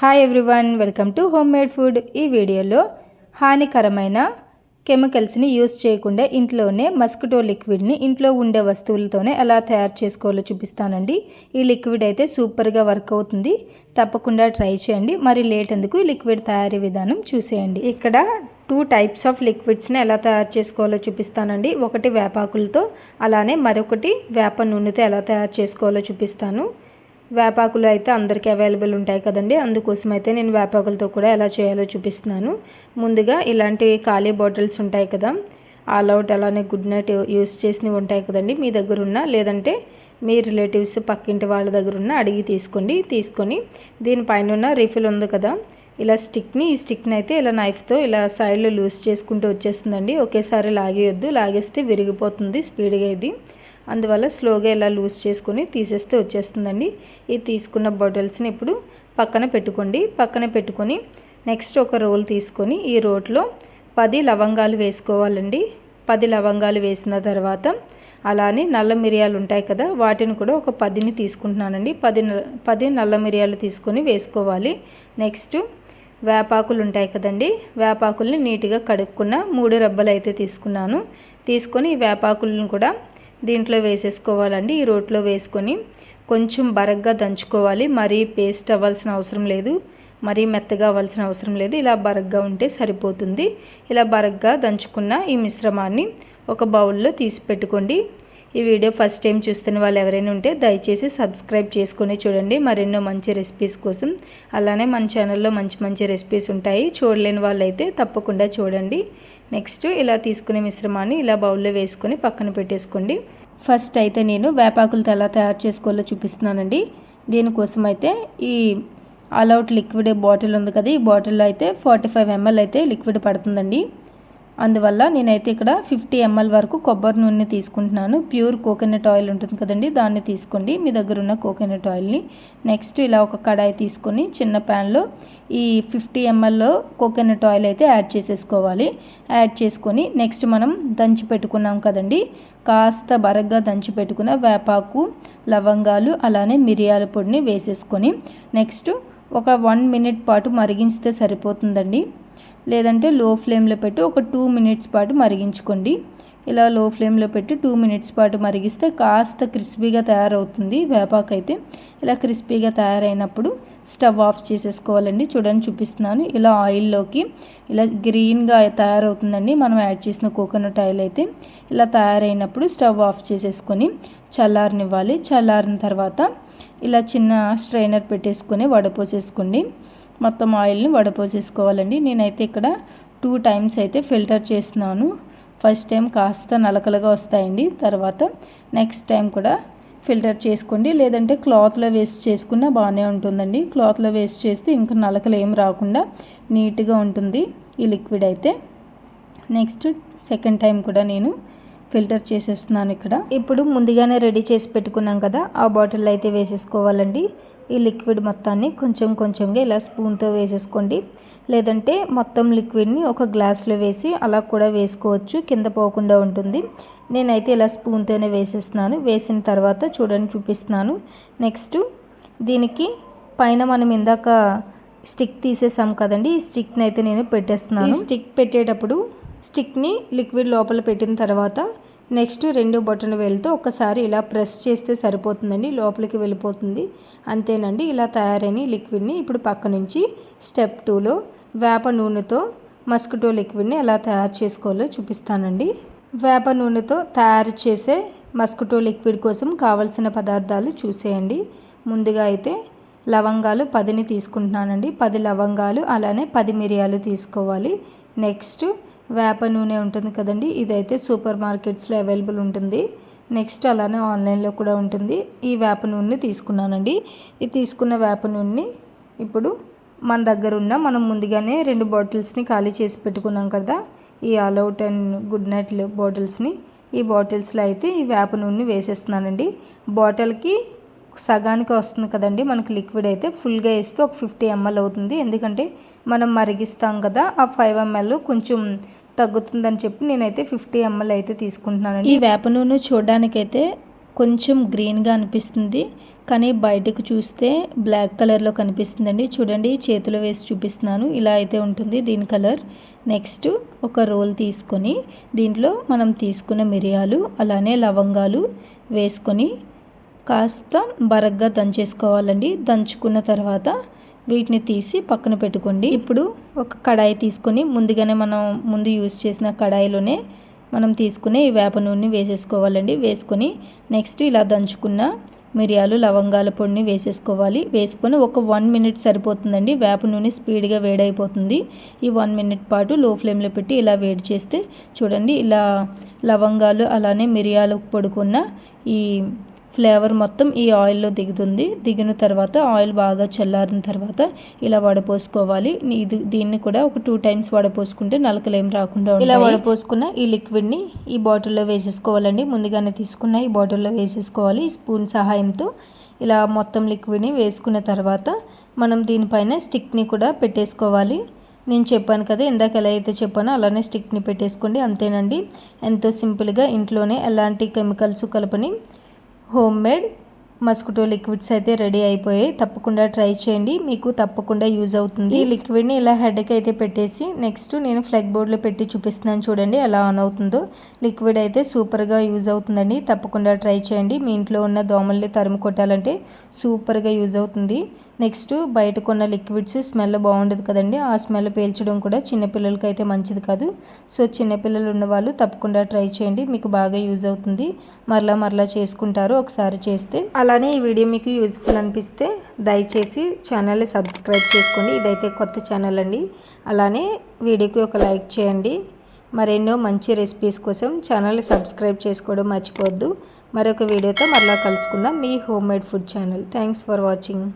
Hi everyone welcome to homemade food ఈ వీడియోలో హానికరమైన కెమికల్స్ని యూస్ చేయకుండా ఇంట్లోనే మస్కిటో లిక్విడ్ని ఇంట్లో ఉండే వస్తువులతోనే ఎలా తయారు చేసుకోవాలో చూపిస్తానండి. ఈ లిక్విడ్ అయితే సూపర్గా వర్క్ అవుతుంది. తప్పకుండా ట్రై చేయండి. మరి లేట్ ఎందుకు ఈ లిక్విడ్ తయారీ విధానం చూసేయండి. ఇక్కడ టూ టైప్స్ ఆఫ్ లిక్విడ్స్ని ఎలా తయారు చేసుకోవాలో చూపిస్తానండి. ఒకటి వేపాకులతో అలానే మరొకటి వేప నూనెతో ఎలా తయారు చేసుకోవాలో చూపిస్తాను. వేపాకులు అయితే అందరికీ అవైలబుల్ ఉంటాయి కదండి. అందుకోసం అయితే నేను వేపాకులతో కూడా ఎలా చేయాలో చూపిస్తున్నాను. ముందుగా ఇలాంటి ఖాళీ బాటిల్స్ ఉంటాయి కదా ఆల్ అవుట్ అలానే గుడ్ నైట్ యూస్ చేసినవి ఉంటాయి కదండి. మీ దగ్గర ఉన్న లేదంటే మీ రిలేటివ్స్ పక్కింటి వాళ్ళ దగ్గర ఉన్న అడిగి తీసుకోండి. తీసుకొని దీనిపైన ఉన్న రీఫిల్ ఉంది కదా ఇలా స్టిక్ని ఈ స్టిక్ని అయితే ఇలా నైఫ్తో ఇలా సైడ్లో లూజ్ చేసుకుంటూ వచ్చేస్తుందండి. ఒకేసారి లాగేయొద్దు. లాగేస్తే విరిగిపోతుంది స్పీడ్గా ఇది. అందువల్ల స్లోగా ఇలా లూజ్ చేసుకొని తీసేస్తే వచ్చేస్తుందండి. ఈ తీసుకున్న బాటిల్స్ని ఇప్పుడు పక్కన పెట్టుకోండి. పక్కన పెట్టుకొని నెక్స్ట్ ఒక రోల్ తీసుకొని ఈ రోట్లో పది లవంగాలు వేసుకోవాలండి. పది లవంగాలు వేసిన తర్వాత అలానే నల్ల మిరియాలు ఉంటాయి కదా వాటిని కూడా ఒక పదిని తీసుకుంటున్నానండి. పది పది నల్ల మిరియాలు తీసుకొని వేసుకోవాలి. నెక్స్ట్ వేపాకులు ఉంటాయి కదండి వేపాకుల్ని నీట్గా కడుక్కున్న మూడు రబ్బలు అయితే తీసుకున్నాను. తీసుకొని ఈ వేపాకులను కూడా దీంట్లో వేసేసుకోవాలండి. ఈ రోట్లో వేసుకొని కొంచెం బరగ్గా దంచుకోవాలి. మరీ పేస్ట్ అవ్వాల్సిన అవసరం లేదు. మరీ మెత్తగా అవ్వాల్సిన అవసరం లేదు. ఇలా బరగ్గా ఉంటే సరిపోతుంది. ఇలా బరగ్గా దంచుకున్న ఈ మిశ్రమాన్ని ఒక బౌల్లో తీసి పెట్టుకోండి. ఈ వీడియో ఫస్ట్ టైం చూస్తున్న వాళ్ళు ఎవరైనా ఉంటే దయచేసి సబ్స్క్రైబ్ చేసుకుని చూడండి. మరెన్నో మంచి రెసిపీస్ కోసం. అలానే మన ఛానల్లో మంచి మంచి రెసిపీస్ ఉంటాయి. చూడలేని వాళ్ళైతే తప్పకుండా చూడండి. నెక్స్ట్ ఇలా తీసుకునే మిశ్రమాన్ని ఇలా బౌల్లో వేసుకొని పక్కన పెట్టేసుకోండి. ఫస్ట్ అయితే నేను వేపాకులతో ఎలా తయారు చేసుకోవాలో చూపిస్తున్నానండి. దీనికోసం అయితే ఈ ఆల్అవుట్ లిక్విడ్ బాటిల్ ఉంది కదా ఈ బాటిల్లో అయితే ఫార్టీ ఫైవ్ ఎంఎల్ అయితే లిక్విడ్ పడుతుందండి. అందువల్ల నేనైతే ఇక్కడ ఫిఫ్టీ ఎంఎల్ వరకు కొబ్బరి నూనె తీసుకుంటున్నాను. ప్యూర్ కోకోనట్ ఆయిల్ ఉంటుంది కదండి దాన్ని తీసుకోండి. మీ దగ్గర ఉన్న కోకోనట్ ఆయిల్ని. నెక్స్ట్ ఇలా ఒక కడాయి తీసుకొని చిన్న ప్యాన్లో ఈ ఫిఫ్టీ ఎంఎల్లో కోకోనట్ ఆయిల్ అయితే యాడ్ చేసేసుకోవాలి. యాడ్ చేసుకొని నెక్స్ట్ మనం దంచి పెట్టుకున్నాం కదండి కాస్త బరగ్గా దంచి పెట్టుకున్న వేపాకు లవంగాలు అలానే మిరియాల పొడిని వేసేసుకొని నెక్స్ట్ ఒక వన్ మినిట్ పాటు మరిగించితే సరిపోతుందండి. లేదంటే లో ఫ్లేమ్లో పెట్టి ఒక టూ మినిట్స్ పాటు మరిగించుకోండి. ఇలా లో ఫ్లేమ్లో పెట్టి టూ మినిట్స్ పాటు మరిగిస్తే కాస్త క్రిస్పీగా తయారవుతుంది వేపాకు అయితే ఇలా క్రిస్పీగా తయారైనప్పుడు స్టవ్ ఆఫ్ చేసేసుకోవాలండి. చూడండి చూపిస్తున్నాను. ఇలా ఆయిల్లోకి ఇలా గ్రీన్గా తయారవుతుందండి. మనం యాడ్ చేసిన కోకోనట్ ఆయిల్ అయితే. ఇలా తయారైనప్పుడు స్టవ్ ఆఫ్ చేసేసుకొని చల్లారనివ్వాలి. చల్లారిన తర్వాత ఇలా చిన్న స్ట్రైనర్ పెట్టేసుకొని వడపోసేసుకోండి. మొత్తం ఆయిల్ని వడపోసేసుకోవాలండి. నేనైతే ఇక్కడ టూ టైమ్స్ అయితే ఫిల్టర్ చేస్తున్నాను. ఫస్ట్ టైం కాస్త నలకలుగా వస్తాయండి. తర్వాత నెక్స్ట్ టైం కూడా ఫిల్టర్ చేసుకోండి. లేదంటే క్లాత్లో వేస్ట్ చేసుకున్నా బాగానే ఉంటుందండి. క్లాత్లో వేస్ట్ చేస్తే ఇంకా నలకలు ఏం రాకుండా నీట్గా ఉంటుంది ఈ లిక్విడ్ అయితే. నెక్స్ట్ సెకండ్ టైం కూడా నేను ఫిల్టర్ చేసేస్తున్నాను ఇక్కడ. ఇప్పుడు ముందుగానే రెడీ చేసి పెట్టుకున్నాం కదా ఆ బాటిల్ అయితే వేసేసుకోవాలండి. ఈ లిక్విడ్ మొత్తాన్ని కొంచెం కొంచెంగా ఇలా స్పూన్తో వేసేసుకోండి. లేదంటే మొత్తం లిక్విడ్ని ఒక గ్లాస్లో వేసి అలా కూడా వేసుకోవచ్చు కింద పోకుండా ఉంటుంది. నేనైతే ఇలా స్పూన్తోనే వేసేస్తున్నాను. వేసిన తర్వాత చూడండి చూపిస్తున్నాను. నెక్స్ట్ దీనికి పైన మనం ఇందాక స్టిక్ తీసేసాం కదండి ఈ స్టిక్ని అయితే నేను పెట్టేస్తున్నాను. స్టిక్ పెట్టేటప్పుడు స్టిక్ని లిక్విడ్ లోపల పెట్టిన తర్వాత నెక్స్ట్ రెండు బటన్ వేలుతో ఒకసారి ఇలా ప్రెస్ చేస్తే సరిపోతుందండి లోపలికి వెళ్ళిపోతుంది. అంతేనండి ఇలా తయారైన లిక్విడ్ని ఇప్పుడు పక్క నుంచి స్టెప్ టూలో వేప నూనెతో మస్కిటో లిక్విడ్ని ఎలా తయారు చేసుకోవాలో చూపిస్తానండి. వేప నూనెతో తయారు చేసే మస్కిటో లిక్విడ్ కోసం కావలసిన పదార్థాలు చూసేయండి. ముందుగా అయితే లవంగాలు పదిని తీసుకుంటున్నానండి. పది లవంగాలు అలానే పది మిరియాలు తీసుకోవాలి. నెక్స్ట్ వేప నూనె ఉంటుంది కదండి ఇదైతే సూపర్ మార్కెట్స్లో అవైలబుల్ ఉంటుంది. నెక్స్ట్ అలానే ఆన్లైన్లో కూడా ఉంటుంది. ఈ వేప నూనె తీసుకున్నానండి. ఈ తీసుకున్న వేప నూనెని ఇప్పుడు మన దగ్గర ఉన్న మనం ముందుగానే రెండు బాటిల్స్ని ఖాళీ చేసి పెట్టుకున్నాం కదా ఈ All Out and Good Knight బాటిల్స్ని. ఈ బాటిల్స్లో అయితే ఈ వేప నూనె వేసేస్తున్నానండి. బాటిల్కి సగానికి వస్తుంది కదండి మనకి లిక్విడ్ అయితే ఫుల్గా వేస్తే ఒక ఫిఫ్టీ ఎంఎల్ అవుతుంది. ఎందుకంటే మనం మరిగిస్తాం కదా ఆ ఫైవ్ ఎంఎల్ కొంచెం తగ్గుతుందని చెప్పి నేనైతే ఫిఫ్టీ ఎంఎల్ అయితే తీసుకుంటున్నాను ఈ వేప నూనె చూడడానికైతే కొంచెం గ్రీన్గా అనిపిస్తుంది. కానీ బయటకు చూస్తే బ్లాక్ కలర్లో కనిపిస్తుందండి. చూడండి చేతిలో వేసి చూపిస్తున్నాను. ఇలా అయితే ఉంటుంది దీని కలర్. నెక్స్ట్ ఒక రోల్ తీసుకొని దీంట్లో మనం తీసుకున్న మిరియాలు అలానే లవంగాలు వేసుకొని కాస్త బరగ్గా దంచేసుకోవాలండి. దంచుకున్న తర్వాత వీటిని తీసి పక్కన పెట్టుకోండి. ఇప్పుడు ఒక కడాయి తీసుకొని ముందుగానే మనం ముందు యూస్ చేసిన కడాయిలోనే మనం తీసుకునే ఈ వేప నూనె వేసేసుకోవాలండి. వేసుకొని నెక్స్ట్ ఇలా దంచుకున్న మిరియాలు లవంగాల పొడిని వేసేసుకోవాలి. వేసుకొని ఒక వన్ మినిట్ సరిపోతుందండి. వేప నూనె స్పీడ్గా వేడైపోతుంది. ఈ వన్ మినిట్ పాటు లో ఫ్లేమ్లో పెట్టి ఇలా వేడి చేస్తే చూడండి ఇలా లవంగాలు అలానే మిరియాలు పడుకున్న ఈ ఫ్లేవర్ మొత్తం ఈ ఆయిల్లో దిగుతుంది. దిగిన తర్వాత ఆయిల్ బాగా చల్లారిన తర్వాత ఇలా వడపోసుకోవాలి. ఇది దీన్ని కూడా ఒక టూ టైమ్స్ వడపోసుకుంటే నలకలు ఏం రాకుండా ఇలా వడపోసుకున్న ఈ లిక్విడ్ని ఈ బాటిల్లో వేసేసుకోవాలండి. ముందుగానే తీసుకున్న ఈ బాటిల్లో వేసేసుకోవాలి. ఈ స్పూన్ సహాయంతో ఇలా మొత్తం లిక్విడ్ని వేసుకున్న తర్వాత మనం దీనిపైన స్టిక్ని కూడా పెట్టేసుకోవాలి. నేను చెప్పాను కదా ఇందాక ఎలా అయితే చెప్పానో అలానే స్టిక్ని పెట్టేసుకోండి. అంతేనండి. ఎంతో సింపుల్గా ఇంట్లోనే ఎలాంటి కెమికల్స్ కలపని హోమ్ మేడ్ మస్కిటో లిక్విడ్స్ అయితే రెడీ అయిపోయాయి. తప్పకుండా ట్రై చేయండి. మీకు తప్పకుండా యూజ్ అవుతుంది. ఈ లిక్విడ్ని ఇలా హెడ్కి అయితే పెట్టేసి నెక్స్ట్ నేను ఫ్లెగ్ బోర్డ్లో పెట్టి చూపిస్తున్నాను చూడండి ఎలా ఆన్ అవుతుందో. లిక్విడ్ అయితే సూపర్గా యూజ్ అవుతుందండి. తప్పకుండా ట్రై చేయండి. మీ ఇంట్లో ఉన్న దోమల్ని తరుము కొట్టాలంటే సూపర్గా యూజ్ అవుతుంది. నెక్స్ట్ బయట కొన్న లిక్విడ్స్ స్మెల్ బాగుండదు కదండి. ఆ స్మెల్ పీల్చడం కూడా చిన్నపిల్లలకి అయితే మంచిది కాదు. సో చిన్నపిల్లలు ఉన్నవాళ్ళు తప్పకుండా ట్రై చేయండి. మీకు బాగా యూజ్ అవుతుంది. మరలా మరలా చేసుకుంటారు ఒకసారి చేస్తే. అలానే ఈ వీడియో మీకు యూజ్ఫుల్ అనిపిస్తే దయచేసి ఛానల్ని సబ్స్క్రైబ్ చేసుకోండి. ఇదైతే కొత్త ఛానల్ అండి. అలానే వీడియోకి ఒక లైక్ చేయండి. మరెన్నో మంచి రెసిపీస్ కోసం ఛానల్ని సబ్స్క్రైబ్ చేసుకోవడం మర్చిపోవద్దు. మరొక వీడియోతో మరలా కలుసుకుందాం. మీ homemade food channel. Thanks for watching.